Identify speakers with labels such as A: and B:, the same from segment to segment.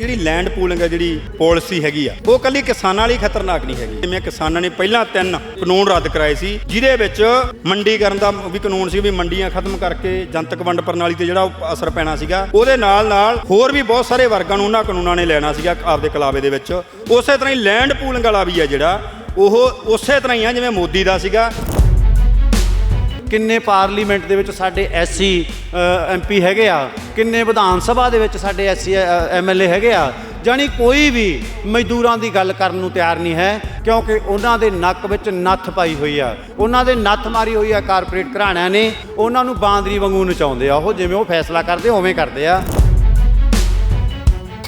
A: ਜਿਹੜੀ land pooling ਹੈ ਜਿਹੜੀ ਪਾਲਿਸੀ ਹੈਗੀ ਆ, ਉਹ ਕੱਲੀ ਕਿਸਾਨਾਂ ਲਈ ਖਤਰਨਾਕ ਨਹੀਂ ਹੈਗੀ। ਜਿਵੇਂ ਕਿਸਾਨਾਂ ਨੇ ਪਹਿਲਾਂ ਤਿੰਨ ਕਾਨੂੰਨ ਰੱਦ ਕਰਾਏ ਸੀ, ਜਿਹਦੇ ਵਿੱਚ ਮੰਡੀਕਰਨ ਦਾ ਵੀ ਕਾਨੂੰਨ ਸੀ ਵੀ ਮੰਡੀਆਂ ਖਤਮ ਕਰਕੇ ਜਨਤਕ ਵੰਡ ਪ੍ਰਣਾਲੀ ਤੇ ਜਿਹੜਾ ਉਹ ਅਸਰ ਪੈਣਾ ਸੀਗਾ, ਉਹਦੇ ਨਾਲ ਨਾਲ ਹੋਰ ਵੀ ਬਹੁਤ ਸਾਰੇ ਵਰਗਾਂ ਨੂੰ ਉਹਨਾਂ ਕਾਨੂੰਨਾਂ ਨੇ ਲੈਣਾ ਸੀਗਾ ਆਪਦੇ ਕਲਾਵੇ ਦੇ ਵਿੱਚ। ਉਸੇ ਤਰ੍ਹਾਂ ਹੀ ਲੈਂਡ ਪੂਲਿੰਗ ਵਾਲਾ ਵੀ ਹੈ ਜਿਹੜਾ, ਉਹ ਉਸੇ ਤਰ੍ਹਾਂ ਹੀ ਆ, ਜਿਵੇਂ ਮੋਦੀ ਦਾ ਸੀਗਾ।
B: ਕਿੰਨੇ ਪਾਰਲੀਮੈਂਟ ਦੇ ਵਿੱਚ ਸਾਡੇ ਐਸਸੀ ਐਮਪੀ ਹੈਗੇ ਆ, ਕਿੰਨੇ ਵਿਧਾਨ ਸਭਾ ਦੇ ਵਿੱਚ ਸਾਡੇ ਐਸਸੀ ਐਮਐਲਏ ਹੈਗੇ ਆ, ਜਾਣੀ ਕੋਈ ਵੀ ਮਜ਼ਦੂਰਾਂ ਦੀ ਗੱਲ ਕਰਨ ਨੂੰ ਤਿਆਰ ਨਹੀਂ ਹੈ, ਕਿਉਂਕਿ ਉਹਨਾਂ ਦੇ ਨੱਕ ਵਿੱਚ ਨੱਥ ਪਾਈ ਹੋਈ ਆ। ਉਹਨਾਂ ਦੇ ਨੱਥ ਮਾਰੀ ਹੋਈ ਆ ਕਾਰਪੋਰੇਟ ਘਰਾਣਿਆਂ ਨੇ, ਉਹਨਾਂ ਨੂੰ ਬਾਂਦਰੀ ਵਾਂਗੂ ਨਚਾਉਂਦੇ ਆ ਉਹ, ਜਿਵੇਂ ਉਹ ਫੈਸਲਾ ਕਰਦੇ, ਉਵੇਂ ਕਰਦੇ ਆ।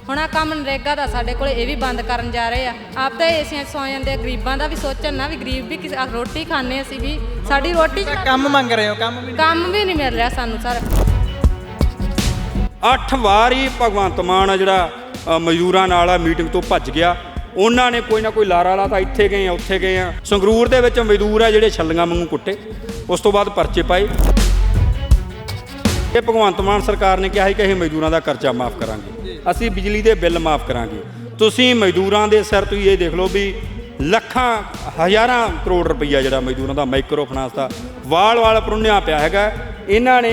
C: ਹੁਣ ਆ ਕੰਮ ਨਰੇਗਾ ਦਾ ਸਾਡੇ ਕੋਲ ਇਹ ਵੀ ਬੰਦ ਕਰਨ ਜਾ ਰਹੇ ਆ। ਆਪ ਤਾਂ ਏਸੀਆਂ 'ਚ ਸੌ ਜਾਂਦੇ ਆ ਗਰੀਬਾਂ ਦਾ ਵੀ ਸੋਚਣ ਨਾ ਵੀ ਗਰੀਬ ਵੀ ਕਿਸ- ਆਹ ਰੋਟੀ ਖਾਣੇ ਅਸੀਂ ਵੀ। ਸਾਡੀ ਰੋਟੀ
D: ਕੰਮ ਮੰਗ ਰਹੇ ਹੋ ਕੰਮ ਵੀ
C: ਕੰਮ ਵੀ ਨਹੀਂ ਮਿਲ ਰਿਹਾ ਸਾਨੂੰ ਸਰ।
A: ਅੱਠ ਵਾਰ ਭਗਵੰਤ ਮਾਨ ਆ ਜਿਹੜਾ ਅ, ਮਜ਼ਦੂਰਾਂ ਨਾਲ ਆ ਮੀਟਿੰਗ ਤੋਂ ਭੱਜ ਗਿਆ। ਉਹਨਾਂ ਨੇ ਕੋਈ ਨਾ ਕੋਈ ਲਾਰਾ ਲਾਤਾ ਇੱਥੇ ਗਏ ਆ ਉੱਥੇ ਗਏ ਆ। ਸੰਗਰੂਰ ਦੇ ਵਿੱਚ ਮਜ਼ਦੂਰ ਆ ਜਿਹੜੇ ਛੱਲੀਆਂ ਵਾਂਗੂ ਕੁੱਟੇ। ਉਸ ਤੋਂ ਬਾਅਦ ਪਰਚੇ ਪਾਏ। ਇਹ ਭਗਵੰਤ ਮਾਨ ਸਰਕਾਰ ਨੇ ਕਿਹਾ ਸੀ ਕਿ ਅਸੀਂ ਮਜ਼ਦੂਰਾਂ ਦਾ ਖਰਚਾ ਮਾਫ ਕਰਾਂਗੇ। ਅਸੀਂ ਬਿਜਲੀ ਦੇ ਬਿੱਲ ਮਾਫ ਕਰਾਂਗੇ। ਤੁਸੀਂ ਮਜ਼ਦੂਰਾਂ ਦੇ ਸਿਰ ਤੁਸੀਂ ਇਹ ਦੇਖ ਲਓ ਵੀ ਲੱਖਾਂ, ਹਜ਼ਾਰਾਂ ਕਰੋੜ ਰੁਪਈਆ ਜਿਹੜਾ ਮਜ਼ਦੂਰਾਂ ਦਾ ਮਾਈਕਰੋ ਫਾਈਨਾਂਸ ਦਾ ਵਾਲ-ਵਾਲ ਪਰੁੰਨਿਆ ਪਿਆ ਹੈਗਾ। ਇਹਨਾਂ ਨੇ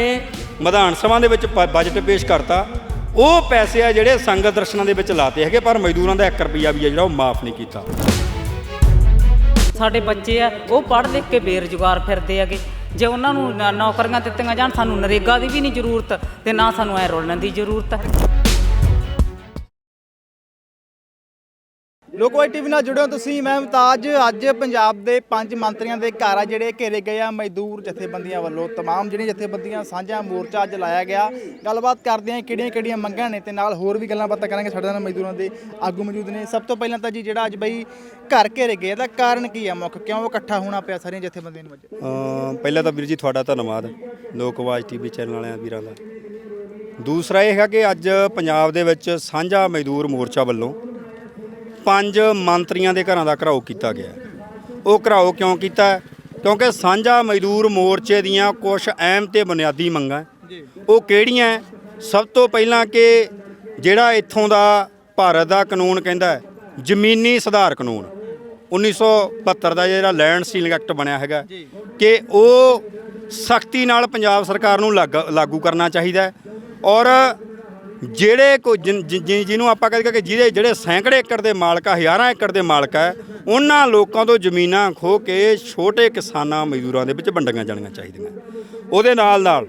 A: ਵਿਧਾਨ ਸਭਾ ਦੇ ਵਿੱਚ ਬਜਟ ਪੇਸ਼ ਕਰਤਾ। ਉਹ ਪੈਸੇ ਆ ਜਿਹੜੇ ਸੰਗਤ ਦਰਸ਼ਨਾਂ ਦੇ ਵਿੱਚ ਲਾਤੇ ਹੈਗੇ, ਪਰ ਮਜ਼ਦੂਰਾਂ ਦਾ 1 ਰੁਪਈਆ ਵੀ ਆ ਜਿਹੜਾ ਉਹ ਮਾਫ ਨਹੀਂ ਕੀਤਾ।
E: ਸਾਡੇ ਬੱਚੇ ਆ, ਉਹ ਪੜ੍ਹ ਲਿਖ ਕੇ ਬੇਰੁਜ਼ਗਾਰ ਫਿਰਦੇ ਹੈਗੇ। ਜੇ ਉਹਨਾਂ ਨੂੰ ਨੌਕਰੀਆਂ ਦਿੱਤੀਆਂ ਜਾਣ, ਸਾਨੂੰ ਨਰੇਗਾ ਦੀ ਵੀ ਨਹੀਂ ਜ਼ਰੂਰਤ ਤੇ ਨਾ ਸਾਨੂੰ ਐ ਰੋਲਣ ਦੀ ਜ਼ਰੂਰਤ। ਹੈ
D: ਲੋਕਵਾਈ ਟੀਵੀ ਨਾਲ ਜੁੜਿਓ ਤੁਸੀਂ ਮੈਂ ਮੁਮਤਾਜ ਅੱਜ ਪੰਜਾਬ ਦੇ ਪੰਜ ਮੰਤਰੀਆਂ ਦੇ ਘਰ ਆ ਜਿਹੜੇ ਘੇਰੇ ਗਏ ਆ ਮਜ਼ਦੂਰ ਜਥੇਬੰਦੀਆਂ ਵੱਲੋਂ तमाम ਜਿਹੜੀਆਂ ਜਥੇਬੰਦੀਆਂ ਸਾਂਝਾ ਮੋਰਚਾ ਅੱਜ ਲਾਇਆ ਗਿਆ ਗੱਲਬਾਤ ਕਰਦੇ ਆ ਕਿਹੜੀਆਂ ਕਿਹੜੀਆਂ ਮੰਗਾਂ ਨੇ ਤੇ ਨਾਲ ਹੋਰ ਵੀ ਗੱਲਾਂ ਬਾਤਾਂ ਕਰਾਂਗੇ ਸਾਡੇ ਨਾਲ ਮਜ਼ਦੂਰਾਂ ਦੇ ਆਗੂ ਮੌਜੂਦ ਨੇ ਸਭ ਤੋਂ ਪਹਿਲਾਂ ਤਾਂ ਜੀ ਜਿਹੜਾ ਅੱਜ ਬਈ ਘਰ ਘੇਰੇ ਗਏ ਇਹਦਾ ਕਾਰਨ ਕੀ ਆ ਮੁੱਖ ਕਿਉਂ ਇਕੱਠਾ ਹੋਣਾ ਪਿਆ ਸਾਰੀਆਂ ਜਥੇਬੰਦੀਆਂ ਨੂੰ ਅੱਜ
A: ਅਮ ਪਹਿਲਾਂ ਤਾਂ ਵੀਰ ਜੀ ਤੁਹਾਡਾ ਧੰਨਵਾਦ ਲੋਕ ਆਵਾਜ਼ ਟੀਵੀ ਚੈਨਲ ਵਾਲਿਆਂ ਵੀਰਾਂ ਦਾ ਦੂਸਰਾ ਇਹ ਹੈਗਾ ਕਿ ਅੱਜ ਪੰਜਾਬ ਦੇ ਵਿੱਚ ਸਾਂਝਾ ਮਜ਼ਦੂਰ ਮੋਰਚਾ ਵੱਲੋਂ ਪੰਜ ਮੰਤਰੀਆਂ ਦੇ ਘਰਾਂ ਦਾ ਘਰਾਓ ਕੀਤਾ ਗਿਆ। ਉਹ ਘਰਾਓ ਕਿਉਂ ਕੀਤਾ? ਕਿਉਂਕਿ ਸਾਂਝਾ ਮਜ਼ਦੂਰ ਮੋਰਚੇ ਦੀਆਂ ਕੁਝ ਅਹਿਮ ਤੇ ਬੁਨਿਆਦੀ ਮੰਗਾਂ ਉਹ ਕਿਹੜੀਆਂ ਸਭ ਤੋਂ ਪਹਿਲਾਂ ਕਿ ਜਿਹੜਾ ਇੱਥੋਂ ਦਾ ਭਾਰਤ ਦਾ ਕਾਨੂੰਨ ਕਹਿੰਦਾ ਜ਼ਮੀਨੀ ਸੁਧਾਰ ਕਾਨੂੰਨ। 1972 ਦਾ ਜਿਹੜਾ ਲੈਂਡ ਸੀਲਿੰਗ ਐਕਟ ਬਣਿਆ ਹੈਗਾ, ਕਿ ਉਹ ਸਖਤੀ ਨਾਲ ਪੰਜਾਬ ਸਰਕਾਰ ਨੂੰ ਲਾਗ- ਲਾਗੂ ਕਰਨਾ ਚਾਹੀਦਾ ਔਰ ਜਿਹੜੇ ਕੋ ਜਿ- ਜਿਹਨੂੰ ਆਪਾਂ ਕਹਿੰਦੇ ਕਿ ਜਿਹਦੇ ਜਿਹੜੇ ਸੈਂਕੜੇ ਏਕੜ ਦੇ ਮਾਲਕ ਆ, ਹਜ਼ਾਰਾਂ ਏਕੜ ਦੇ ਮਾਲਕ ਆ, ਉਹਨਾਂ ਲੋਕਾਂ ਤੋਂ ਜ਼ਮੀਨਾਂ ਖੋ ਕੇ ਛੋਟੇ ਕਿਸਾਨਾਂ ਮਜ਼ਦੂਰਾਂ ਦੇ ਵਿੱਚ ਵੰਡੀਆਂ ਜਾਣੀਆਂ ਚਾਹੀਦੀਆਂ। ਉਹਦੇ ਨਾਲ ਨਾਲ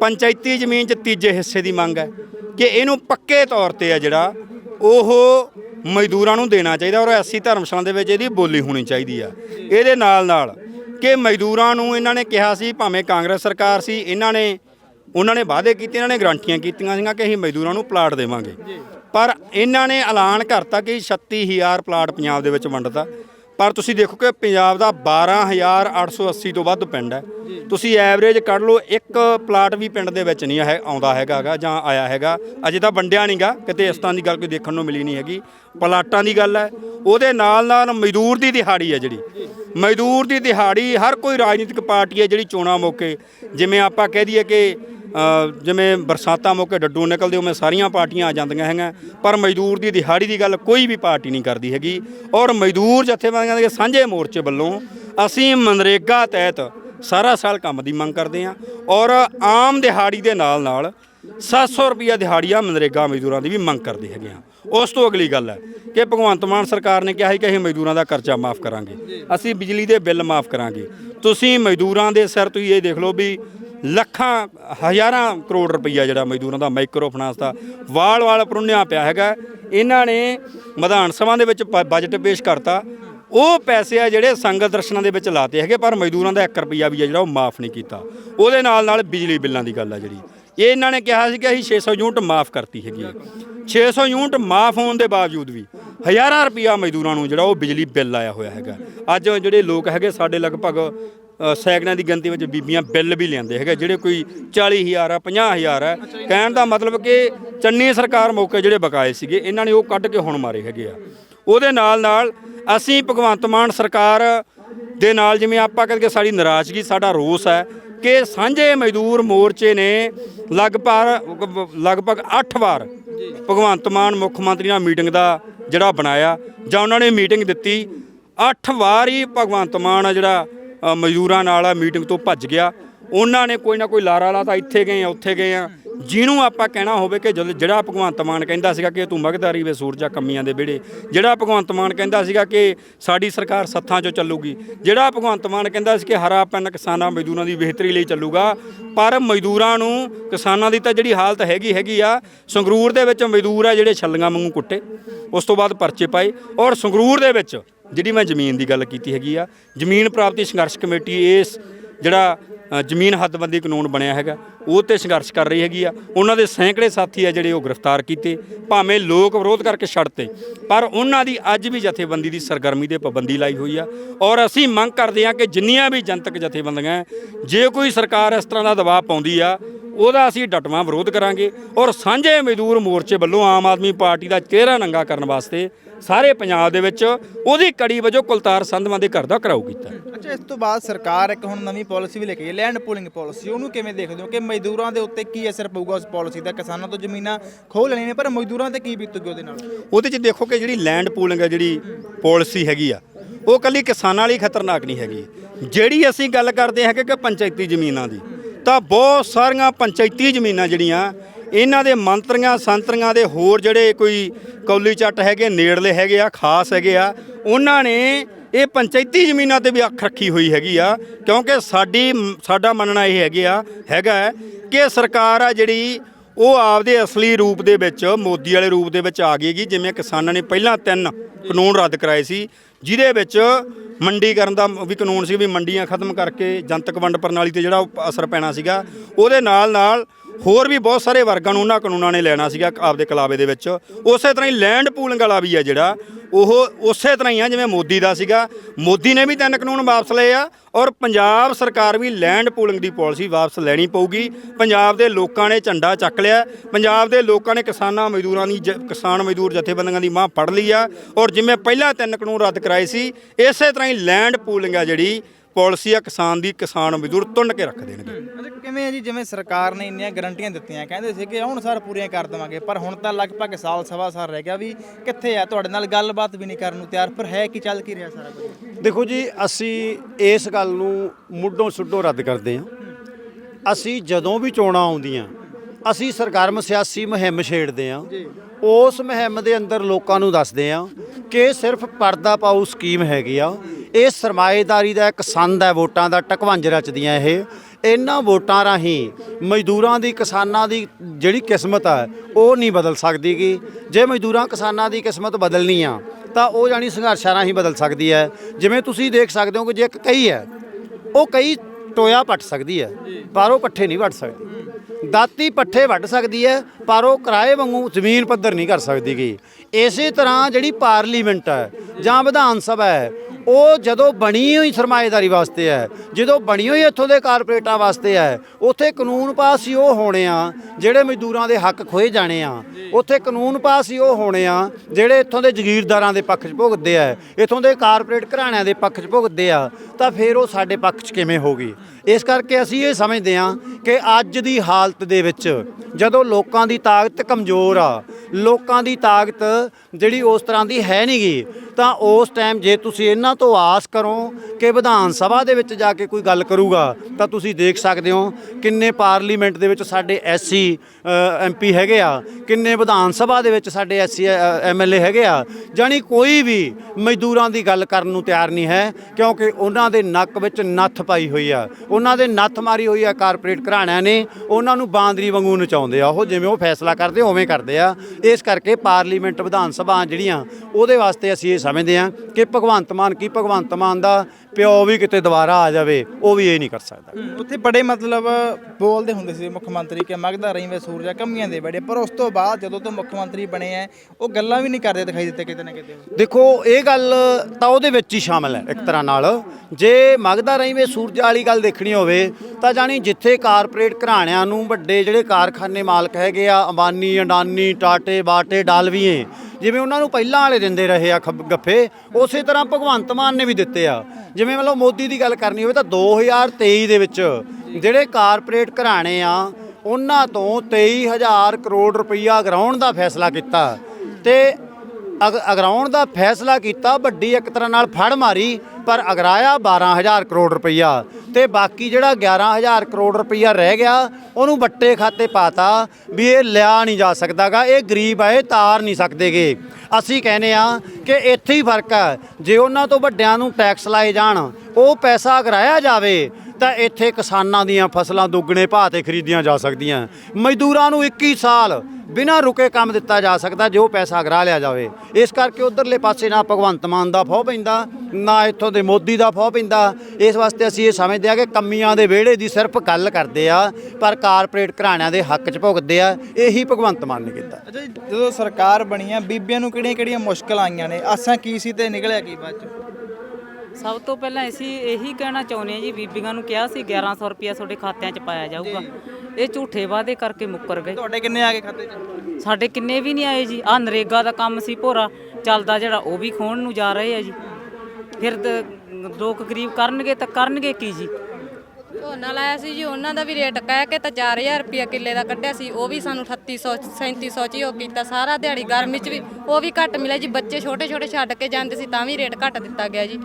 A: ਪੰਚਾਇਤੀ ਜ਼ਮੀਨ 'ਚ ਤੀਜੇ ਹਿੱਸੇ ਦੀ ਮੰਗ ਹੈ ਕਿ ਇਹਨੂੰ ਪੱਕੇ ਤੌਰ ਤੇ ਆ ਜਿਹੜਾ ਉਹ ਮਜ਼ਦੂਰਾਂ ਨੂੰ ਦੇਣਾ ਚਾਹੀਦਾ ਔਰ ਐਸੀ ਧਰਮਸ਼ਾਲਾ ਦੇ ਵਿੱਚ ਇਹਦੀ ਬੋਲੀ ਹੋਣੀ ਚਾਹੀਦੀ ਆ। ਇਹਦੇ ਨਾਲ ਨਾਲ ਕਿ ਮਜ਼ਦੂਰਾਂ ਨੂੰ ਇਹਨਾਂ ਨੇ ਕਿਹਾ ਸੀ, ਭਾਵੇਂ ਕਾਂਗਰਸ ਸਰਕਾਰ ਸੀ, ਇਹਨਾਂ ਨੇ ਉਹਨਾਂ ਨੇ ਵਾਅਦੇ ਕੀਤੇ, ਇਹਨਾਂ ਨੇ ਗਰੰਟੀਆਂ ਕੀਤੀਆਂ ਸੀਗੀਆਂ ਕਿ ਅਸੀਂ ਮਜ਼ਦੂਰਾਂ ਨੂੰ ਪਲਾਟ ਦੇਵਾਂਗੇ। ਪਰ ਇਹਨਾਂ ਨੇ ਐਲਾਨ ਕਰਤਾ ਕਿ 36000 ਪਲਾਟ ਪੰਜਾਬ ਦੇ ਵਿੱਚ ਵੰਡਤਾ। ਪਰ ਤੁਸੀਂ ਦੇਖੋ ਕਿ ਪੰਜਾਬ ਦਾ 12880 ਤੋਂ ਵੱਧ ਪਿੰਡ ਹੈ। ਤੁਸੀਂ ਐਵਰੇਜ ਕੱਢ ਲਓ, ਇੱਕ ਪਲਾਟ ਵੀ ਪਿੰਡ ਦੇ ਵਿੱਚ ਨਹੀਂ ਹੈ, ਆਉਂਦਾ ਹੈਗਾ ਗਾ ਜਾਂ ਆਇਆ ਹੈਗਾ। ਅਜੇ ਤਾਂ ਵੰਡਿਆ ਨਹੀਂਗਾ ਕਿਤੇ ਇਸ ਤਰ੍ਹਾਂ ਦੀ ਗੱਲ ਕੋਈ ਦੇਖਣ ਨੂੰ ਮਿਲੀ ਨਹੀਂ ਹੈਗੀ। ਪਲਾਟਾਂ ਦੀ ਗੱਲ ਹੈ, ਉਹਦੇ ਨਾਲ ਨਾਲ ਮਜ਼ਦੂਰ ਦੀ ਦਿਹਾੜੀ ਹੈ ਜਿਹੜੀ। ਮਜ਼ਦੂਰ ਦੀ ਦਿਹਾੜੀ ਹਰ ਕੋਈ ਰਾਜਨੀਤਿਕ ਪਾਰਟੀ ਹੈ ਜਿਹੜੀ ਚੋਣਾਂ ਮੌਕੇ, ਜਿਵੇਂ ਆਪਾਂ ਕਹਿ ਦਈਏ ਕਿ ਜਿਵੇਂ ਬਰਸਾਤਾਂ ਮੌਕੇ ਡੱਡੂ ਨਿਕਲਦੇ ਉਵੇਂ ਸਾਰੀਆਂ ਪਾਰਟੀਆਂ ਆ ਜਾਂਦੀਆਂ ਹੈਗੀਆਂ, ਪਰ ਮਜ਼ਦੂਰ ਦੀ ਦਿਹਾੜੀ ਦੀ ਗੱਲ ਕੋਈ ਵੀ ਪਾਰਟੀ ਨਹੀਂ ਕਰਦੀ ਹੈਗੀ। ਔਰ ਮਜ਼ਦੂਰ ਜਥੇਬੰਦੀਆਂ ਦੇ ਸਾਂਝੇ ਮੋਰਚੇ ਵੱਲੋਂ ਅਸੀਂ ਮਨਰੇਗਾ ਤਹਿਤ ਸਾਰਾ ਸਾਲ ਕੰਮ ਦੀ ਮੰਗ ਕਰਦੇ ਹਾਂ ਔਰ ਆਮ ਦਿਹਾੜੀ ਦੇ ਨਾਲ ਨਾਲ 700 ਰੁਪਈਆ ਦਿਹਾੜੀ ਮਨਰੇਗਾ ਮਜ਼ਦੂਰਾਂ ਦੀ ਵੀ ਮੰਗ ਕਰਦੇ ਹੈਗੇ ਆ ਉਸ ਤੋਂ ਅਗਲੀ ਗੱਲ ਹੈ ਕਿ ਭਗਵੰਤ ਮਾਨ ਸਰਕਾਰ ਨੇ ਕਿਹਾ ਸੀ ਕਿ ਅਸੀਂ ਮਜ਼ਦੂਰਾਂ ਦਾ ਕਰਜ਼ਾ ਮਾਫ ਕਰਾਂਗੇ, ਅਸੀਂ ਬਿਜਲੀ ਦੇ ਬਿੱਲ ਮਾਫ ਕਰਾਂਗੇ। ਤੁਸੀਂ ਮਜ਼ਦੂਰਾਂ ਦੇ ਸਿਰ ਤੁਸੀਂ ਇਹ ਦੇਖ ਲਓ ਵੀ ਲੱਖਾਂ, ਹਜ਼ਾਰਾਂ ਕਰੋੜ ਰੁਪਈਆ ਜਿਹੜਾ ਮਜ਼ਦੂਰਾਂ ਦਾ ਮਾਈਕਰੋ ਫਾਈਨਾਂਸ ਦਾ ਵਾਲ-ਵਾਲ ਪਰੁੰਨਿਆ ਪਿਆ ਹੈਗਾ। ਇਹਨਾਂ ਨੇ ਵਿਧਾਨ ਸਭਾ ਦੇ ਵਿੱਚ ਪ- ਬਜਟ ਪੇਸ਼ ਕਰਤਾ। ਉਹ ਪੈਸੇ ਆ ਜਿਹੜੇ ਸੰਗਤ ਦਰਸ਼ਨਾਂ ਦੇ ਵਿੱਚ ਲਾਤੇ ਹੈਗੇ, ਪਰ ਮਜ਼ਦੂਰਾਂ ਦਾ 1 ਰੁਪਈਆ ਵੀ ਆ ਜਿਹੜਾ ਉਹ ਮਾਫ ਨਹੀਂ ਕੀਤਾ। ਉਹਦੇ ਨਾਲ ਨਾਲ ਬਿਜਲੀ ਬਿੱਲਾਂ ਦੀ ਗੱਲ ਆ ਜਿਹੜੀ। ਇਹ ਇਹਨਾਂ ਨੇ ਕਿਹਾ ਸੀ ਕਿ ਅਸੀਂ 600 ਯੂਨਿਟ ਮਾਫ ਕਰਤੀ ਹੈਗੀ ਹੈ 600 ਯੂਨਿਟ ਮਾਫ ਹੋਣ ਦੇ ਬਾਵਜੂਦ ਵੀ ਹਜ਼ਾਰਾਂ ਰੁਪਈਆ ਮਜ਼ਦੂਰਾਂ ਨੂੰ ਜਿਹੜਾ ਉਹ ਬਿਜਲੀ ਬਿੱਲ ਆਇਆ ਹੋਇਆ ਹੈਗਾ। ਅੱਜ ਜਿਹੜੇ ਲੋਕ ਹੈਗੇ ਸਾਡੇ ਲਗਭਗ ਸੈਕੜਾਂ ਦੀ ਗਿਣਤੀ ਵਿੱਚ ਬੀਬੀਆਂ ਬਿੱਲ ਵੀ ਲਿਆਂਦੇ ਹੈਗੇ, ਜਿਹੜੇ ਕੋਈ 40000 ਆ 50000 ਆ। ਕਹਿਣ ਦਾ ਮਤਲਬ ਕਿ ਚੰਨੀ ਸਰਕਾਰ ਮੌਕੇ ਜਿਹੜੇ ਬਕਾਏ ਸੀਗੇ, ਇਹਨਾਂ ਨੇ ਉਹ ਕੱਢ ਕੇ ਹੁਣ ਮਾਰੇ ਹੈਗੇ ਆ। ਉਹਦੇ ਨਾਲ ਨਾਲ ਅਸੀਂ ਭਗਵੰਤ ਮਾਨ ਸਰਕਾਰ ਦੇ ਨਾਲ, ਜਿਵੇਂ ਆਪਾਂ ਕਹਿੰਦੇ ਸਾਡੀ ਨਾਰਾਜ਼ਗੀ, ਸਾਡਾ ਰੋਸ ਹੈ ਕਿ ਸਾਂਝੇ ਮਜ਼ਦੂਰ ਮੋਰਚੇ ਨੇ ਲਗਭਗ ਲਗਭਗ 8 ਵਾਰ ਭਗਵੰਤ ਮਾਨ ਮੁੱਖ ਮੰਤਰੀ ਨਾਲ ਮੀਟਿੰਗ ਦਾ ਜਿਹੜਾ ਬਣਾਇਆ, ਜਾਂ ਉਹਨਾਂ ਨੇ ਮੀਟਿੰਗ ਦਿੱਤੀ। 8 ਵਾਰ ਹੀ ਭਗਵੰਤ ਮਾਨ ਜਿਹੜਾ ਮਜ਼ਦੂਰਾਂ ਨਾਲ ਮੀਟਿੰਗ ਤੋਂ ਭੱਜ ਗਿਆ। ਉਹਨਾਂ ਨੇ ਕੋਈ ਨਾ ਕੋਈ ਲਾਰਾ ਲਾਤਾ, ਇੱਥੇ ਗਏ ਆ, ਉੱਥੇ ਗਏ ਆ। ਜਿਹਨੂੰ ਆਪਾਂ ਕਹਿਣਾ ਹੋਵੇ ਕਿ ਜਦੋਂ ਜਿਹੜਾ ਭਗਵੰਤ ਮਾਨ ਕਹਿੰਦਾ ਸੀਗਾ ਕਿ ਤੂੰ ਮਗਦਾਰੀ ਵੇ ਸੂਰਜਾ ਕੰਮੀਆਂ ਦੇ ਵਿਹੜੇ, ਜਿਹੜਾ ਭਗਵੰਤ ਮਾਨ ਕਹਿੰਦਾ ਸੀਗਾ ਕਿ ਸਾਡੀ ਸਰਕਾਰ ਸੱਥਾਂ 'ਚੋਂ ਚੱਲੂਗੀ, ਜਿਹੜਾ ਭਗਵੰਤ ਮਾਨ ਕਹਿੰਦਾ ਸੀ ਕਿ ਹਰਾ ਪੈਨ ਕਿਸਾਨਾਂ, ਮਜ਼ਦੂਰਾਂ ਦੀ ਬਿਹਤਰੀ ਲਈ ਚੱਲੂਗਾ, ਪਰ ਮਜ਼ਦੂਰਾਂ ਨੂੰ, ਕਿਸਾਨਾਂ ਦੀ ਤਾਂ ਜਿਹੜੀ ਹਾਲਤ ਹੈਗੀ ਹੈਗੀ ਆ, ਸੰਗਰੂਰ ਦੇ ਵਿੱਚ ਮਜ਼ਦੂਰ ਆ ਜਿਹੜੇ ਛੱਲੀਆਂ ਵਾਂਗੂ ਕੁੱਟੇ, ਉਸ ਤੋਂ ਬਾਅਦ ਪਰਚੇ ਪਾਏ ਔਰ ਸੰਗਰੂਰ ਦੇ ਵਿੱਚ ਜਿਹੜੀ ਮੈਂ ਜ਼ਮੀਨ ਦੀ ਗੱਲ ਕੀਤੀ ਹੈਗੀ ਆ, ਜ਼ਮੀਨ ਪ੍ਰਾਪਤੀ ਸੰਘਰਸ਼ ਕਮੇਟੀ ਇਸ ਜਿਹੜਾ ਜ਼ਮੀਨ ਹੱਦਬੰਦੀ ਕਾਨੂੰਨ ਬਣਿਆ ਹੈਗਾ ਉਹ ਤੇ ਸੰਘਰਸ਼ ਕਰ ਰਹੀ ਹੈਗੀ ਆ। ਉਹਨਾਂ ਦੇ ਸੈਂਕੜੇ ਸਾਥੀ ਆ ਜਿਹੜੇ ਉਹ ਗ੍ਰਿਫਤਾਰ ਕੀਤੇ, ਭਾਵੇਂ ਲੋਕ ਵਿਰੋਧ ਕਰਕੇ ਛੱਡਤੇ ਪਰ ਉਹਨਾਂ ਦੀ ਅੱਜ ਵੀ ਜਥੇਬੰਦੀ ਦੀ ਸਰਗਰਮੀ ਤੇ ਪਾਬੰਦੀ ਲਾਈ ਹੋਈ ਆ। ਔਰ ਅਸੀਂ ਮੰਗ ਕਰਦੇ ਹਾਂ ਕਿ ਜਿੰਨੀਆਂ ਵੀ ਜਨਤਕ ਜਥੇਬੰਦੀਆਂ ਜੇ ਕੋਈ ਸਰਕਾਰ ਇਸ ਤਰ੍ਹਾਂ ਦਾ ਦਬਾਅ ਪਾਉਂਦੀ ਆ, ਉਹਦਾ ਅਸੀਂ ਡਟਵਾਂ ਵਿਰੋਧ ਕਰਾਂਗੇ। ਔਰ ਸਾਂਝੇ ਮਜ਼ਦੂਰ ਮੋਰਚੇ ਵੱਲੋਂ ਆਮ ਆਦਮੀ ਪਾਰਟੀ ਦਾ ਚਿਹਰਾ ਨੰਗਾ ਕਰਨ ਵਾਸਤੇ ਸਾਰੇ ਪੰਜਾਬ ਦੇ ਵਿੱਚ ਉਹਦੀ ਕੜੀ ਵਜੋਂ ਕੁਲਤਾਰ ਸੰਧਵਾਂ ਦੇ ਘਰ ਦਾ ਘਰਾਓ ਕੀਤਾ।
D: ਅੱਛਾ, ਇਸ ਤੋਂ ਬਾਅਦ ਸਰਕਾਰ ਇੱਕ ਹੁਣ ਨਵੀਂ ਪਾਲਿਸੀ ਵੀ ਲੈ ਕੇ ਆਈ ਲੈਂਡ ਪੂਲਿੰਗ ਪਾਲਿਸੀ। ਉਹਨੂੰ ਕਿਵੇਂ ਦੇਖਦੇ ਹੋ ਕਿ ਮਜ਼ਦੂਰਾਂ ਦੇ ਉੱਤੇ ਕੀ ਅਸਰ ਪਊਗਾ ਉਸ ਪਾਲਿਸੀ ਦਾ? ਕਿਸਾਨਾਂ ਤੋਂ ਜ਼ਮੀਨਾਂ ਖੋਹ ਲੈਣੀਆਂ ਨੇ, ਪਰ ਮਜ਼ਦੂਰਾਂ ਤੇ ਕੀ ਬੀਤੂਗੀ ਉਹਦੇ ਨਾਲ?
A: ਉਹਦੇ 'ਚ ਦੇਖੋ ਕਿ ਜਿਹੜੀ ਲੈਂਡ ਪੂਲਿੰਗ ਹੈ ਜਿਹੜੀ ਪਾਲਿਸੀ ਹੈਗੀ ਆ, ਉਹ ਕੱਲੀ ਕਿਸਾਨਾਂ ਲਈ ਖਤਰਨਾਕ ਨਹੀਂ ਹੈਗੀ। ਜਿਹੜੀ ਅਸੀਂ ਗੱਲ ਕਰਦੇ ਹੈਗੇ ਕਿ ਪੰਚਾਇਤੀ ਜ਼ਮੀਨਾਂ ਦੀ, ਤਾਂ ਬਹੁਤ ਸਾਰੀਆਂ ਪੰਚਾਇਤੀ ਜ਼ਮੀਨਾਂ ਜਿਹੜੀਆਂ, ਇਹਨਾਂ ਦੇ ਮੰਤਰੀਆਂ, ਸੰਤਰੀਆਂ ਦੇ ਹੋਰ ਜਿਹੜੇ ਕੋਈ ਕੌਲੀ ਚੱਟ ਹੈਗੇ, ਨੇੜਲੇ ਹੈਗੇ ਆ, ਖਾਸ ਹੈਗੇ ਆ, ਉਹਨਾਂ ਨੇ ਇਹ ਪੰਚਾਇਤੀ ਜ਼ਮੀਨਾਂ ਤੇ ਵੀ ਅੱਖ ਰੱਖੀ ਹੋਈ ਹੈਗੀ ਆ, ਕਿਉਂਕਿ ਸਾਡੀ ਸਾਡਾ ਮੰਨਣਾ ਇਹ ਹੈਗੇ ਆ, ਹੈਗਾ ਕਿ ਸਰਕਾਰ ਆ ਜਿਹੜੀ, ਉਹ ਆਪਦੇ ਅਸਲੀ ਰੂਪ ਦੇ ਵਿੱਚ, ਮੋਦੀ ਵਾਲੇ ਰੂਪ ਦੇ ਵਿੱਚ ਆ ਗਈਗੀ ਜਿਵੇਂ ਕਿਸਾਨਾਂ ਨੇ ਪਹਿਲਾਂ ਤਿੰਨ ਕਾਨੂੰਨ ਰੱਦ ਕਰਾਏ ਸੀ, ਜਿਹਦੇ ਵਿੱਚ ਮੰਡੀਕਰਨ ਦਾ ਵੀ ਕਾਨੂੰਨ ਸੀ ਵੀ ਮੰਡੀਆਂ ਖਤਮ ਕਰਕੇ ਜਨਤਕ ਵੰਡ ਪ੍ਰਣਾਲੀ ਤੇ ਜਿਹੜਾ ਉਹ ਅਸਰ ਪੈਣਾ ਸੀਗਾ, ਉਹਦੇ ਨਾਲ ਨਾਲ ਹੋਰ ਵੀ ਬਹੁਤ ਸਾਰੇ ਵਰਗਾਂ ਨੂੰ ਉਹਨਾਂ ਕਾਨੂੰਨਾਂ ਨੇ ਲੈਣਾ ਸੀਗਾ ਆਪਦੇ ਕਲਾਵੇ ਦੇ ਵਿੱਚ। ਉਸੇ ਤਰ੍ਹਾਂ ਹੀ ਲੈਂਡ ਪੂਲਿੰਗ ਵਾਲਾ ਵੀ ਆ ਜਿਹੜਾ, ਉਹ ਉਸੇ ਤਰ੍ਹਾਂ ਹੀ ਆ ਜਿਵੇਂ ਮੋਦੀ ਦਾ ਸੀਗਾ। ਮੋਦੀ ਨੇ ਵੀ ਤਿੰਨ ਕਾਨੂੰਨ ਵਾਪਸ ਲਏ ਆ ਔਰ ਪੰਜਾਬ ਸਰਕਾਰ ਵੀ ਲੈਂਡ ਪੂਲਿੰਗ ਦੀ ਪਾਲਿਸੀ ਵਾਪਸ ਲੈਣੀ ਪਊਗੀ। ਪੰਜਾਬ ਦੇ ਲੋਕਾਂ ਨੇ ਝੰਡਾ ਚੱਕ ਲਿਆ। ਪੰਜਾਬ ਦੇ ਲੋਕਾਂ ਨੇ ਕਿਸਾਨਾਂ, ਮਜ਼ਦੂਰਾਂ ਦੀ ਜ- ਕਿਸਾਨ ਮਜ਼ਦੂਰ ਜਥੇਬੰਦੀਆਂ ਦੀ ਮਾਂ ਫੜ ਲਈ ਆ। ਔਰ ਜਿਵੇਂ ਪਹਿਲਾਂ ਤਿੰਨ ਕਾਨੂੰਨ ਰੱਦ ਕਰਾਏ ਸੀ, ਇਸੇ ਤਰ੍ਹਾਂ ਹੀ ਲੈਂਡ ਪੂਲਿੰਗ ਆ ਜਿਹੜੀ ਪਾਲਿਸੀ ਆ ਕਿਸਾਨ ਦੀ ਕਿਸਾਨ ਮਜ਼ਦੂਰ ਤੁੰਨ ਕੇ ਰੱਖ ਦੇਣਗੇ।
D: ਅੱਛਾ ਕਿਵੇਂ ਹੈ ਜੀ? ਜਿਵੇਂ ਸਰਕਾਰ ਨੇ ਇੰਨੀਆਂ ਗਰੰਟੀਆਂ ਦਿੱਤੀਆਂ ਕਹਿੰਦੇ ਸੀ ਕਿ ਹੁਣ ਸਾਰ ਪੂਰੀਆਂ ਕਰ ਦੇਵਾਂਗੇ ਪਰ ਹੁਣ ਤਾਂ ਲਗਭਗ ਸਾਲ ਸਵਾ ਸਾਲ ਰਹਿ ਗਿਆ ਵੀ ਕਿੱਥੇ ਆ? ਤੁਹਾਡੇ ਨਾਲ ਗੱਲਬਾਤ ਵੀ ਨਹੀਂ ਕਰਨ ਨੂੰ ਤਿਆਰ ਪਰ ਹੈ ਕੀ ਚੱਲ ਕੀ ਰਿਹਾ ਸਾਰਾ ਕੁਝ?
B: ਦੇਖੋ ਜੀ ਅਸੀਂ ਇਸ ਗੱਲ ਨੂੰ ਮੁੱਢੋਂ ਸੁੱਢੋਂ ਰੱਦ ਕਰਦੇ ਹਾਂ। ਅਸੀਂ ਜਦੋਂ ਵੀ ਚੋਣਾਂ ਆਉਂਦੀਆਂ ਅਸੀਂ ਸਰਗਰਮ ਸਿਆਸੀ ਮੁਹਿੰਮ ਛੇੜਦੇ ਹਾਂ। ਉਸ ਮੁਹਿੰਮ ਦੇ ਅੰਦਰ ਲੋਕਾਂ ਨੂੰ ਦੱਸਦੇ ਹਾਂ ਕਿ ਸਿਰਫ ਪਰਦਾ ਪਾਉ ਸਕੀਮ ਹੈਗੀ ਆ ਇਹ ਸਰਮਾਏਦਾਰੀ ਦਾ ਇੱਕ ਸੰਦ ਹੈ, ਵੋਟਾਂ ਦਾ ਟਕਵੰਜ ਰਚਦੀਆਂ ਇਹ। ਇਹਨਾਂ ਵੋਟਾਂ ਰਾਹੀਂ ਮਜ਼ਦੂਰਾਂ ਦੀ, ਕਿਸਾਨਾਂ ਦੀ ਜਿਹੜੀ ਕਿਸਮਤ ਹੈ, ਉਹ ਨਹੀਂ ਬਦਲ ਸਕਦੀ ਗੀ ਜੇ ਮਜ਼ਦੂਰਾਂ, ਕਿਸਾਨਾਂ ਦੀ ਕਿਸਮਤ ਬਦਲਣੀ ਆ, ਤਾਂ ਉਹ ਜਾਨੀ ਸੰਘਰਸ਼ਾਂ ਰਾਹੀਂ ਬਦਲ ਸਕਦੀ ਹੈ। ਜਿਵੇਂ ਤੁਸੀਂ ਦੇਖ ਸਕਦੇ ਹੋ ਕਿ ਜੇ ਇੱਕ ਕਈ ਹੈ, ਉਹ ਕਈ ਟੋਇਆ ਪੱਟ ਸਕਦੀ ਹੈ, ਪਰ ਉਹ ਪੱਠੇ ਨਹੀਂ ਵੱਢ ਸਕਦੀ। ਦਾਤੀ ਪੱਠੇ ਵੱਢ ਸਕਦੀ ਹੈ, ਪਰ ਉਹ ਕਿਰਾਏ ਵਾਂਗੂ ਜ਼ਮੀਨ ਪੱਧਰ ਨਹੀਂ ਕਰ ਸਕਦੀ ਗੀ ਇਸੇ ਤਰ੍ਹਾਂ ਜਿਹੜੀ ਪਾਰਲੀਮੈਂਟ ਹੈ ਜਾਂ ਵਿਧਾਨ ਸਭਾ ਹੈ ਉਹ ਜਦੋਂ ਬਣੀ ਹੋਈ ਸਰਮਾਏਦਾਰੀ ਵਾਸਤੇ ਹੈ, ਜਦੋਂ ਬਣੀ ਹੋਈ ਇੱਥੋਂ ਦੇ ਕਾਰਪੋਰੇਟਾਂ ਵਾਸਤੇ ਹੈ, ਉੱਥੇ ਕਾਨੂੰਨ ਪਾਸ ਹੀ ਉਹ ਹੋਣੇ ਆ, ਜਿਹੜੇ ਮਜ਼ਦੂਰਾਂ ਦੇ ਹੱਕ ਖੋਏ ਜਾਣੇ ਆ। ਉੱਥੇ ਕਾਨੂੰਨ ਪਾਸ ਹੀ ਉਹ ਹੋਣੇ ਆ, ਜਿਹੜੇ ਇੱਥੋਂ ਦੇ ਜ਼ਗੀਰਦਾਰਾਂ ਦੇ ਪੱਖ 'ਚ ਭੁਗਤਦੇ ਆ, ਇੱਥੋਂ ਦੇ ਕਾਰਪੋਰੇਟ ਘਰਾਣਿਆਂ ਦੇ ਪੱਖ 'ਚ ਭੁਗਤਦੇ ਆ, ਤਾਂ ਫਿਰ ਉਹ ਸਾਡੇ ਪੱਖ 'ਚ ਕਿਵੇਂ ਹੋਗੀ ਇਸ ਕਰਕੇ ਅਸੀਂ ਇਹ ਸਮਝਦੇ ਹਾਂ ਕਿ ਅੱਜ ਦੀ ਹਾਲਤ ਦੇ ਵਿੱਚ ਜਦੋਂ ਲੋਕਾਂ ਦੀ ਤਾਕਤ ਕਮਜ਼ੋਰ ਆ, ਲੋਕਾਂ ਦੀ ਤਾਕਤ ਜਿਹੜੀ ਉਸ ਤਰ੍ਹਾਂ ਦੀ ਹੈ ਨਹੀਂਗੀ ਤਾਂ ਉਸ ਟਾਈਮ ਜੇ ਤੁਸੀਂ ਇਹਨਾਂ ਤੋਂ ਆਸ ਕਰੋ ਕਿ ਵਿਧਾਨ ਸਭਾ ਦੇ ਵਿੱਚ ਜਾ ਕੇ ਕੋਈ ਗੱਲ ਕਰੂਗਾ, ਤਾਂ ਤੁਸੀਂ ਦੇਖ ਸਕਦੇ ਹੋ ਕਿੰਨੇ ਪਾਰਲੀਮੈਂਟ ਦੇ ਵਿੱਚ ਸਾਡੇ ਐਸਸੀ ਐਮਪੀ ਹੈਗੇ ਆ, ਕਿੰਨੇ ਵਿਧਾਨ ਸਭਾ ਦੇ ਵਿੱਚ ਸਾਡੇ ਐਸਸੀ ਐਮਐਲਏ ਹੈਗੇ ਆ। ਜਾਨੀ ਕੋਈ ਵੀ ਮਜ਼ਦੂਰਾਂ ਦੀ ਗੱਲ ਕਰਨ ਨੂੰ ਤਿਆਰ ਨਹੀਂ ਹੈ, ਕਿਉਂਕਿ ਉਹਨਾਂ ਦੇ ਨੱਕ ਵਿੱਚ ਨੱਥ ਪਾਈ ਹੋਈ ਆ। ਉਹਨਾਂ ਦੇ ਨੱਥ ਮਾਰੀ ਹੋਈ ਆ ਕਾਰਪੋਰੇਟ ਘਰਾਣਿਆਂ ਨੇ, ਉਹਨਾਂ ਨੂੰ ਬਾਂਦਰੀ ਵਾਂਗੂ ਨਚਾਉਂਦੇ ਆ। ਉਹ ਜਿਵੇਂ ਉਹ ਫੈਸਲਾ ਕਰਦੇ, ਉਵੇਂ ਕਰਦੇ ਆ। ਇਸ ਕਰਕੇ ਪਾਰਲੀਮੈਂਟ ਵਿਧਾਨ ਸਭਾ ਜਿਹੜੀਆਂ, ਉਹਦੇ ਵਾਸਤੇ ਅਸੀਂ ਇਹ ਸਮਝਦੇ ਆ ਕਿ ਭਗਵੰਤ ਮਾਨ ਕੀ ਭਗਵੰਤ ਮਾਨ ਦਾ ਪਿਓ ਵੀ ਕਿਤੇ ਦੁਬਾਰਾ ਆ ਜਾਵੇ ਉਹ ਵੀ ਇਹ ਨਹੀਂ ਕਰ ਸਕਦਾ।
D: ਉੱਥੇ ਬੜੇ ਮਤਲਬ ਬੋਲਦੇ ਹੁੰਦੇ ਸੀ ਮੁੱਖ ਮੰਤਰੀ ਕਿ ਮਗਦਾ ਰਹੀ ਵੇ ਸੂਰਜਾ ਕਮੀਆਂ ਦੇ ਬੜੇ। ਪਰ ਉਸ ਤੋਂ ਬਾਅਦ ਜਦੋਂ ਤੋਂ ਮੁੱਖ ਮੰਤਰੀ ਬਣੇ ਆ ਉਹ ਗੱਲਾਂ ਵੀ ਨਹੀਂ ਕਰਦੇ ਦਿਖਾਈ ਦਿੱਤੇ ਕਿਤੇ ਨਾ ਕਿਤੇ।
B: ਦੇਖੋ ਇਹ ਗੱਲ ਤਾਂ ਉਹਦੇ ਵਿੱਚ ਹੀ ਸ਼ਾਮਲ ਹੈ ਇੱਕ ਤਰ੍ਹਾਂ ਨਾਲ। ਜੇ ਮਗਦਾ ਰਹੀਵੇਂ ਸੂਰਜ ਵਾਲੀ ਗੱਲ ਦੇਖਣੀ ਹੋਵੇ ਤਾਂ ਜਾਣੀ ਜਿੱਥੇ ਕਾਰਪੋਰੇਟ ਘਰਾਣਿਆਂ ਨੂੰ ਵੱਡੇ ਜਿਹੜੇ ਕਾਰਖਾਨੇ ਮਾਲਕ ਹੈਗੇ ਆ ਅੰਬਾਨੀ ਅਡਾਨੀ ਟਾਟੇ ਬਾਟੇ ਡਾਲਵੀਏ ਜਿਵੇਂ ਉਹਨਾਂ ਨੂੰ ਪਹਿਲਾਂ ਵਾਲੇ ਦਿੰਦੇ ਰਹੇ ਆ ਖੱਬ- ਗੱਫੇ, ਉਸੇ ਤਰ੍ਹਾਂ ਭਗਵੰਤ ਮਾਨ ਨੇ ਵੀ ਦਿੱਤੇ ਆ। ਜਿਵੇਂ ਮਤਲਬ ਮੋਦੀ ਦੀ ਗੱਲ ਕਰਨੀ ਹੋਵੇ ਤਾਂ 2023 ਦੇ ਵਿੱਚ ਜਿਹੜੇ ਕਾਰਪੋਰੇਟ ਘਰਾਣੇ ਆ, ਉਹਨਾਂ ਤੋਂ 23000 ਕਰੋੜ ਰੁਪਈਆ ਗਰਾਉਣ ਦਾ ਫੈਸਲਾ ਕੀਤਾ। ਤੇ ਅਗਰਾਉਣ ਦਾ ਫੈਸਲਾ ਕੀਤਾ, ਵੱਡੀ ਇੱਕ ਤਰ੍ਹਾਂ ਨਾਲ ਫੜ ਮਾਰੀ, ਪਰ ਅਗਰਾਇਆ 12000 ਕਰੋੜ ਰੁਪਈਆ। ਤੇ ਬਾਕੀ ਜਿਹੜਾ 11000 ਕਰੋੜ ਰੁਪਈਆ ਰਹਿ ਗਿਆ, ਉਹਨੂੰ ਵੱਟੇ ਖਾਤੇ ਪਾਤਾ ਵੀ ਇਹ ਲਿਆ ਨਹੀਂ ਜਾ ਸਕਦਾਗਾ, ਇਹ ਗਰੀਬ ਆ, ਇਹ ਤਾਰ ਨਹੀਂ ਸਕਦੇਗੇ। ਅਸੀਂ ਕਹਿੰਦੇ ਆ ਕਿ ਇੱਥੇ ਹੀ ਫ਼ਰਕ ਹੈ, ਜੇ ਉਹਨਾਂ ਤੋਂ ਵੱਡਿਆਂ ਨੂੰ ਟੈਕਸ ਲਾਏ ਜਾਣ, ਉਹ ਪੈਸਾ ਅਗਰਾਇਆ ਜਾਵੇ ਤਾਂ ਇੱਥੇ ਕਿਸਾਨਾਂ ਦੀਆਂ ਫਸਲਾਂ ਦੁੱਗਣੇ ਭਾਅ ਤੇ ਖਰੀਦੀਆਂ ਜਾ ਸਕਦੀਆਂ। ਮਜ਼ਦੂਰਾਂ ਨੂੰ 21 ਸਾਲ ਬਿਨਾਂ ਰੁਕੇ ਕੰਮ ਦਿੱਤਾ ਜਾ ਸਕਦਾ, ਜੋ ਪੈਸਾ ਅਗਰਾ ਲਿਆ ਜਾਵੇ। ਇਸ ਕਰਕੇ ਉਧਰਲੇ ਪਾਸੇ ਨਾ ਭਗਵੰਤ ਮਾਨ ਦਾ ਫੋਹ ਪੈਂਦਾ, ਨਾ ਇੱਥੋਂ ਦੇ ਮੋਦੀ ਦਾ ਫੋਹ ਪੈਂਦਾ। ਇਸ ਵਾਸਤੇ ਅਸੀਂ ਇਹ ਸਮਝਦੇ ਆ ਕਿ ਕਮੀਆਂ ਦੇ ਵਿਹੜੇ ਦੀ ਸਿਰਫ ਗੱਲ ਕਰਦੇ ਆ, ਪਰ ਕਾਰਪੋਰੇਟ ਘਰਾਣਿਆਂ ਦੇ ਹੱਕ 'ਚ ਭੁਗਤਦੇ ਆ, ਇਹੀ ਭਗਵੰਤ ਮਾਨ ਨੇ ਕੀਤਾ।
D: ਅੱਛਾ ਜਦੋਂ ਸਰਕਾਰ ਬਣੀ ਆ, ਬੀਬੀਆਂ ਨੂੰ ਕਿਹੜੀਆਂ ਕਿਹੜੀਆਂ ਮੁਸ਼ਕਲਾਂ ਆਈਆਂ ਨੇ? ਆਸਾਂ ਕੀ ਸੀ ਤੇ ਨਿਕਲਿਆ ਕੀ ਬਾਅਦ ਚ?
E: ਸਭ ਤੋਂ ਪਹਿਲਾਂ ਅਸੀਂ ਇਹੀ ਕਹਿਣਾ ਚਾਹੁੰਦੇ ਹਾਂ ਜੀ ਬੀਬੀਆਂ ਨੂੰ ਕਿਹਾ ਸੀ 1100 ਰੁਪਇਆ ਤੁਹਾਡੇ ਖਾਤਿਆਂ 'ਚ ਪਾਇਆ ਜਾਊਗਾ। ਇਹ ਝੂਠੇ ਵਾਅਦੇ ਕਰਕੇ ਮੁੱਕਰ ਗਏ।
D: ਤੁਹਾਡੇ ਕਿੰਨੇ ਆ ਗਏ ਖਾਤੇ 'ਚ?
E: ਸਾਡੇ ਕਿੰਨੇ ਵੀ ਨਹੀਂ ਆਏ ਜੀ। ਆ ਨਰੇਗਾ ਦਾ ਕੰਮ ਸੀ ਭੋਰਾ ਚੱਲਦਾ ਜਿਹੜਾ ਉਹ ਵੀ ਖੋਣ ਨੂੰ ਜਾ ਰਹੇ ਆ ਜੀ। ਫਿਰ ਲੋਕ ਗਰੀਬ ਕਰਨਗੇ ਤਾਂ ਕਰਨਗੇ ਕੀ ਜੀ?
C: ਝੋਨਾ ਲਾਇਆ ਸੀ ਜੀ ਉਹਨਾਂ ਦਾ ਵੀ ਰੇਟ ਕਹਿ ਕੇ ਤਾਂ 4000 ਰੁਪਏ ਕਿੱਲੇ ਦਾ ਕੱਢਿਆ ਸੀ। ਉਹ ਵੀ ਸਾਨੂੰ 3800 3700 ਚ ਹੀ ਉਹ ਕੀਤਾ। ਸਾਰਾ ਦਿਹਾੜੀ ਗਰਮੀ ਚ ਵੀ ਉਹ ਵੀ ਘੱਟ ਮਿਲਿਆ ਜੀ। ਬੱਚੇ ਛੋਟੇ ਛੋਟੇ ਛੱਡ ਕੇ ਜਾਂਦੇ ਸੀ ਤਾਂ ਵੀ ਰੇਟ ਘੱਟ ਦਿੱਤਾ ਗਿਆ ਜੀ।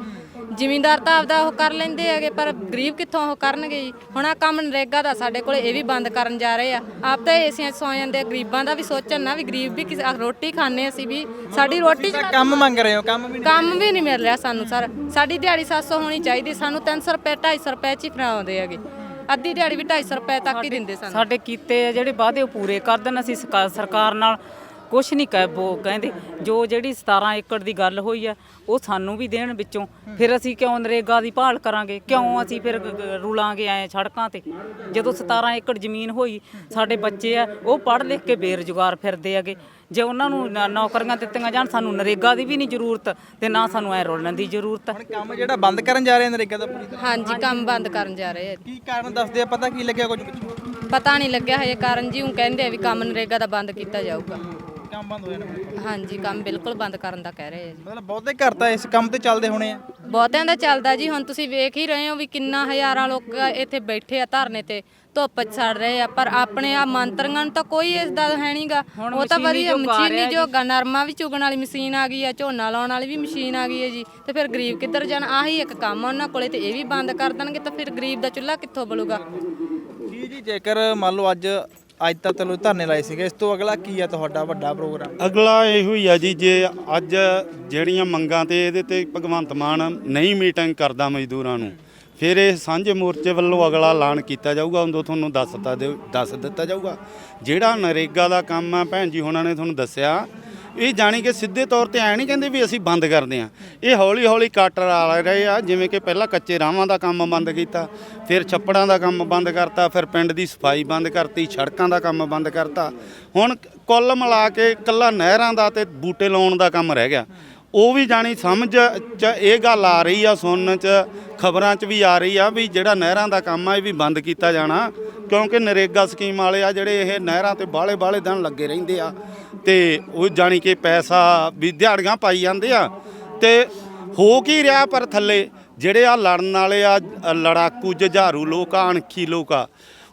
C: ਜ਼ਿਮੀਂਦਾਰ ਤਾਂ ਆਪਦਾ ਉਹ ਕਰ ਲੈਂਦੇ ਹੈਗੇ ਪਰ ਗਰੀਬ ਕਿੱਥੋਂ ਉਹ ਕਰਨਗੇ ਜੀ? ਹੁਣ ਆ ਕੰਮ ਨਰੇਗਾ ਦਾ ਸਾਡੇ ਕੋਲੇ ਇਹ ਵੀ ਬੰਦ ਕਰਨ ਜਾ ਰਹੇ ਆ। ਆਪ ਤਾਂ ਏਸੀਆਂ 'ਚ ਸੌ ਜਾਂਦੇ ਆ ਗਰੀਬਾਂ ਦਾ ਵੀ ਸੋਚਣ ਨਾ ਵੀ ਗਰੀਬ ਵੀ ਕਿਸੇ- ਰੋਟੀ ਖਾਣੇ ਅਸੀਂ ਵੀ। ਸਾਡੀ ਰੋਟੀ
D: ਕੰਮ ਮੰਗ ਰਹੇ ਹੋ ਕੰਮ ਵੀ ਨਹੀਂ
C: ਕੰਮ ਵੀ ਨਹੀਂ ਮਿਲ ਰਿਹਾ ਸਾਨੂੰ ਸਰ। ਸਾਡੀ ਦਿਹਾੜੀ 700 ਹੋਣੀ ਚਾਹੀਦੀ ਸਾਨੂੰ 300 ਰੁਪਏ 250 ਰੁਪਏ ਚ ਹੀ ਫੜਾਉਂਦੇ ਹੈਗੇ। ਅੱਧੀ ਦਿਹਾੜੀ ਵੀ 250 ਰੁਪਏ ਤੱਕ ਹੀ ਦਿੰਦੇ ਸਾਨੂੰ।
E: ਸਾਡੇ ਕੀਤੇ ਆ ਜਿਹੜੇ ਵਾਅਦੇ ਉਹ ਪੂਰੇ ਕਰ ਦੇਣ ਅਸੀਂ ਸਰਕਾ- ਸਰਕਾਰ ਨਾਲ ਕੁਛ ਨਹੀਂ ਕਹਿ ਬੋ ਕਹਿੰਦੇ। ਜੋ ਜਿਹੜੀ 17 ਏਕੜ ਦੀ ਗੱਲ ਹੋਈ ਆ ਉਹ ਸਾਨੂੰ ਵੀ ਦੇਣ ਵਿੱਚੋਂ। ਫਿਰ ਅਸੀਂ ਕਿਉਂ ਨਰੇਗਾ ਦੀ ਭਾਲ ਕਰਾਂਗੇ? ਕਿਉਂ ਅਸੀਂ ਫਿਰ ਰੁਲਾਂਗੇ ਐ ਸੜਕਾਂ ਤੇ? ਜਦੋਂ 17 ਏਕੜ ਜ਼ਮੀਨ ਹੋਈ ਸਾਡੇ ਬੱਚੇ ਆ ਉਹ ਪੜ੍ਹ ਲਿਖ ਕੇ ਬੇਰੁਜ਼ਗਾਰ ਫਿਰਦੇ ਹੈਗੇ। ਜੇ ਉਹਨਾਂ ਨੂੰ ਨ- ਨੌਕਰੀਆਂ ਦਿੱਤੀਆਂ ਜਾਣ ਸਾਨੂੰ ਨਰੇਗਾ ਦੀ ਵੀ ਨਹੀਂ ਜ਼ਰੂਰਤ ਤੇ ਨਾ ਸਾਨੂੰ ਐ ਰੋਲਣ ਦੀ ਜ਼ਰੂਰਤ ਹੈ।
D: ਹੁਣ ਕੰਮ ਜਿਹੜਾ ਬੰਦ ਕਰਨ ਜਾ ਰਹੇ ਨੇ ਨਰੇਗਾ ਦਾ ਪੂਰੀ ਤਰ੍ਹਾਂ
C: ਹਾਂਜੀ ਕੰਮ ਬੰਦ ਕਰਨ ਜਾ ਰਹੇ ਆ
D: ਕੀ ਕਾਰਨ ਦੱਸਦੇ ਆ? ਪਤਾ ਕੀ ਲੱਗਿਆ ਕੁਝ? ਪਿੱਛੋਂ
C: ਪਤਾ ਨਹੀਂ ਲੱਗਿਆ ਹਜੇ ਕਾਰਨ ਜੀ ਉਹ ਕਹਿੰਦੇ ਆ ਵੀ ਕੰਮ ਨਰੇਗਾ ਦਾ ਬੰਦ ਕੀਤਾ ਜਾਊਗਾ।
D: ਕੰਮ ਬੰਦ ਹੋ ਜਾਣਾ
C: ਹਾਂਜੀ ਕੰਮ ਬਿਲਕੁਲ ਬੰਦ ਕਰਨ ਦਾ ਕਹਿ ਰਹੇ ਆ ਜੀ।
D: ਮਤਲਬ ਬਹੁਤੇ ਘਰ ਤਾਂ ਇਸ ਕੰਮ ਤੇ ਚੱਲਦੇ ਹੋਣੇ ਆ।
C: ਬਹੁਤਿਆਂ ਦਾ ਚੱਲਦਾ ਜੀ ਹੁਣ ਤੁਸੀਂ ਵੇਖ ਹੀ ਰਹੇ ਹੋ ਵੀ ਕਿੰਨਾ ਹਜ਼ਾਰਾਂ ਲੋਕ ਇੱਥੇ ਬੈਠੇ ਆ ਧਰਨੇ ਤੇ ਧੁੱਪ 'ਚ ਸੜ ਰਹੇ ਆ ਪਰ ਆਪਣੇ ਆ ਮੰਤਰੀਆਂ ਨੂੰ ਤਾਂ ਕੋਈ ਇਸ ਦਾ ਹੈ ਨਹੀਂਗਾ
E: ਹੁਣ
C: ਉਹ ਤਾਂ
E: ਮਸ਼ੀਨੀ
C: ਵਧੀਆ
E: ਯੁੱਗ ਆ
C: ਮਸ਼ੀਨੀ
E: ਰਿਹਾ ਜੀ।
C: ਨਰਮਾ ਵੀ ਚੁਗਣ ਵਾਲੀ ਮਸ਼ੀਨ ਆ ਗਈ ਆ ਝੋਨਾ ਲਾਉਣ ਵਾਲੀ ਵੀ ਮਸ਼ੀਨ ਆ ਗਈ ਹੈ ਜੀ ਤੇ ਫਿਰ ਗਰੀਬ ਕਿੱਧਰ ਜਾਣ? ਆਹੀ ਇੱਕ ਕੰਮ ਆ ਉਹਨਾਂ ਕੋਲੇ ਤੇ ਇਹ ਵੀ ਬੰਦ ਕਰ ਦੇਣਗੇ ਤਾਂ ਫਿਰ ਗਰੀਬ ਦਾ ਚੁੱਲ੍ਹਾ ਕਿੱਥੋਂ ਬਲੂਗਾ?
D: ਜੀ ਜੀ ਜੇਕਰ ਮੰਨ ਲਓ ਅੱਜ ਅੱਜ ਤਾਂ ਚਲੋ ਧਰਨੇ ਲਾਏ ਸੀਗੇ। ਇਸ ਤੋਂ ਅਗਲਾ ਕੀ ਆ ਤੁਹਾਡਾ ਵੱਡਾ ਪ੍ਰੋਗਰਾਮ?
F: ਅਗਲਾ ਇਹੋ ਹੀ ਆ ਜੀ, ਜੇ ਅੱਜ ਜਿਹੜੀਆਂ ਮੰਗਾਂ ਤੇ ਇਹਦੇ ਤੇ ਭਗਵੰਤ ਮਾਨ ਨਹੀਂ ਮੀਟਿੰਗ ਕਰਦਾ ਮਜ਼ਦੂਰਾਂ ਨੂੰ, ਫਿਰ ਇਹ ਸਾਂਝੇ ਮੋਰਚੇ ਵੱਲੋਂ ਅਗਲਾ ਐਲਾਨ ਕੀਤਾ ਜਾਊਗਾ ਉਦੋਂ ਤੁਹਾਨੂੰ ਦੱਸਤਾ ਦਿਓ, ਦੱਸ ਦਿੱਤਾ ਜਾਊਗਾ। ਜਿਹੜਾ ਨਰੇਗਾ ਦਾ ਕੰਮ ਆ, ਭੈਣ ਜੀ, ਉਹਨਾਂ ਨੇ ਤੁਹਾਨੂੰ ਦੱਸਿਆ ਇਹ ਜਾਣੀ ਕਿ ਸਿੱਧੇ ਤੌਰ ਤੇ ਐ ਨਹੀਂ ਕਹਿੰਦੇ ਵੀ ਅਸੀਂ ਬੰਦ ਕਰਦੇ ਆ ਇਹ ਹੌਲੀ ਹੌਲੀ ਕੱਟ ਆ ਰਹੇ ਆ, ਜਿਵੇਂ ਕਿ ਪਹਿਲਾਂ ਕੱਚੇ ਰਾਵਾਂ ਦਾ ਕੰਮ ਬੰਦ ਕੀਤਾ, ਫਿਰ ਛੱਪੜਾਂ ਦਾ ਕੰਮ ਬੰਦ ਕਰਤਾ, ਫਿਰ ਪਿੰਡ ਦੀ ਸਫ਼ਾਈ ਬੰਦ ਕਰਤੀ, ਸੜਕਾਂ ਦਾ ਕੰਮ ਬੰਦ ਕਰਤਾ। ਹੁਣ ਕੁੱਲ ਮਿਲਾ ਕੇ ਕੱਲਾ ਨਹਿਰਾਂ ਦਾ ਤੇ ਬੂਟੇ ਲਾਉਣ ਦਾ ਕੰਮ ਰਹਿ ਗਿਆ। ਉਹ ਵੀ ਜਾਣੀ ਸਮਝ ਚ ਇਹ ਗੱਲ ਆ ਰਹੀ ਆ, ਸੁਣਨ ਚ, ਖਬਰਾਂ ਚ ਵੀ ਆ ਰਹੀ ਆ ਵੀ ਜਿਹੜਾ ਨਹਿਰਾਂ ਦਾ ਕੰਮ ਆ, ਇਹ ਵੀ ਬੰਦ ਕੀਤਾ ਜਾਣਾ। ਕਿਉਂਕਿ ਨਰੇਗਾ ਸਕੀਮ ਵਾਲੇ ਆ ਜਿਹੜੇ ਇਹ ਨਹਿਰਾਂ ਤੇ ਬਾਹਲੇ ਬਾਲੇ ਦਿਨ ਲੱਗੇ ਰਹਿੰਦੇ ਆ ਤੇ ਉਹ ਜਾਣੀ ਕਿ ਪੈਸਾ ਵੀ ਦਿਹਾੜੀਆਂ ਪਾਈ ਜਾਂਦੇ ਆ ਤੇ ਹੋ ਕੀ ਰਿਹਾ ਪਰ ਥੱਲੇ ਜਿਹੜੇ ਆ ਲੜਨ ਵਾਲੇ ਆ ਅ, ਲੜਾਕੂ ਜੁਝਾਰੂ ਲੋਕ ਆ ਅਣਖੀ ਲੋਕ ਆ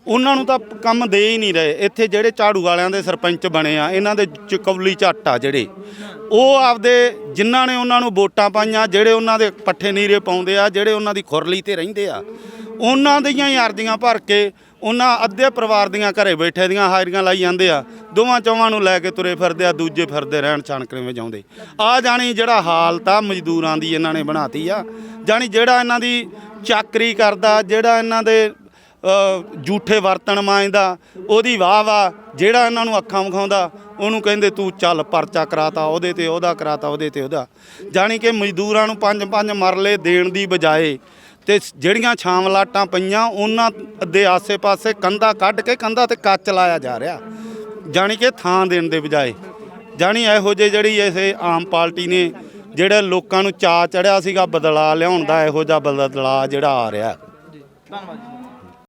F: ਉਹਨਾਂ ਨੂੰ ਤਾਂ ਕੰਮ ਦੇ ਹੀ ਨਹੀਂ ਰਹੇ। ਇੱਥੇ ਜਿਹੜੇ ਝਾੜੂ ਵਾਲਿਆਂ ਦੇ ਸਰਪੰਚ ਬਣੇ ਆ ਇਹਨਾਂ ਦੇ ਚਕੌਲੀ ਝੱਟ ਆ ਜਿਹੜੇ। ਉਹ ਆਪਦੇ ਜਿਨ੍ਹਾਂ ਨੇ ਉਹਨਾਂ ਨੂੰ ਵੋਟਾਂ ਪਾਈਆਂ ਜਿਹੜੇ ਉਹਨਾਂ ਦੇ ਪੱਠੇ ਨੀਰੇ ਪਾਉਂਦੇ ਆ ਜਿਹੜੇ ਉਹਨਾਂ ਦੀ ਖੁਰਲੀ ਤੇ ਰਹਿੰਦੇ ਆ ਉਹਨਾਂ ਦੀਆਂ ਹੀ ਅਰਜ਼ੀਆਂ ਭਰ ਕੇ ਉਹਨਾਂ ਅੱਧੇ ਪਰਿਵਾਰ ਦੀਆਂ ਘਰੇ ਬੈਠੇ ਦੀਆਂ ਹਾਜ਼ਰੀਆਂ ਲਾਈ ਜਾਂਦੇ ਆ। ਦੋਵਾਂ ਚੌਵਾਂ ਨੂੰ ਲੈ ਕੇ ਤੁਰੇ ਫਿਰਦੇ ਆ ਦੂਜੇ ਫਿਰਦੇ ਰਹਿਣ ਛਣਕਵੇਂ ਵਜਾਉਂਦੇ ਆ ਜਾਣੀ ਜਿਹੜਾ ਹਾਲਤ ਆ ਮਜ਼ਦੂਰਾਂ ਦੀ ਇਹਨਾਂ ਨੇ ਬਣਾਤੀ ਆ। ਜਾਣੀ ਜਿਹੜਾ ਇਹਨਾਂ ਦੀ ਚਾਕਰੀ ਕਰਦਾ ਜਿਹੜਾ ਇਹਨਾਂ ਦੇ ਅ, ਜੂਠੇ ਵਰਤਣ ਮਾਂਜਦਾ ਉਹਦੀ ਵਾਹ ਵਾ ਜਿਹੜਾ ਇਹਨਾਂ ਨੂੰ ਅੱਖਾਂ ਵਿਖਾਉਂਦਾ ਉਹਨੂੰ ਕਹਿੰਦੇ ਤੂੰ ਚੱਲ ਪਰਚਾ ਕਰਾਤਾ ਉਹਦੇ ਤੇ ਉਹਦਾ ਕਰਾਤਾ ਉਹਦੇ ਤੇ ਉਹਦਾ। ਜਾਣੀ ਕਿ ਮਜ਼ਦੂਰਾਂ ਨੂੰ ਪੰਜ ਪੰਜ ਮਰਲੇ ਦੇਣ ਦੀ ਬਜਾਏ ਤੇ ਜਿਹੜੀਆਂ ਜਿਹੜੀਆਂ ਛਾਂਵਲਾਟਾਂ ਪਈਆਂ, ਉਹਨਾਂ ਦੇ ਆਸੇ-ਪਾਸੇ ਕੰਧਾ ਕੱਢ ਕੇ ਕੰਧਾ ਤੇ ਕੱਚ ਲਾਇਆ ਜਾ ਰਿਹਾ। ਜਾਣੀ ਕਿ ਥਾਂ ਦੇਣ ਦੇ ਬਜਾਏ। ਜਾਣੀ ਇਹੋ ਜਿਹੇ ਜਿਹੜੀ ਇਹ ਆਮ ਪਾਰਟੀ ਨੇ, ਜਿਹੜੇ ਲੋਕਾਂ ਨੂੰ ਚਾ ਚੜਿਆ ਸੀਗਾ ਬਦਲਾ ਲਿਆਉਣ ਦਾ, ਇਹੋ ਜਿਹਾ ਬਦਲਾ ਜਿਹੜਾ ਆ ਰਿਹਾ।
D: ਧੰਨਵਾਦ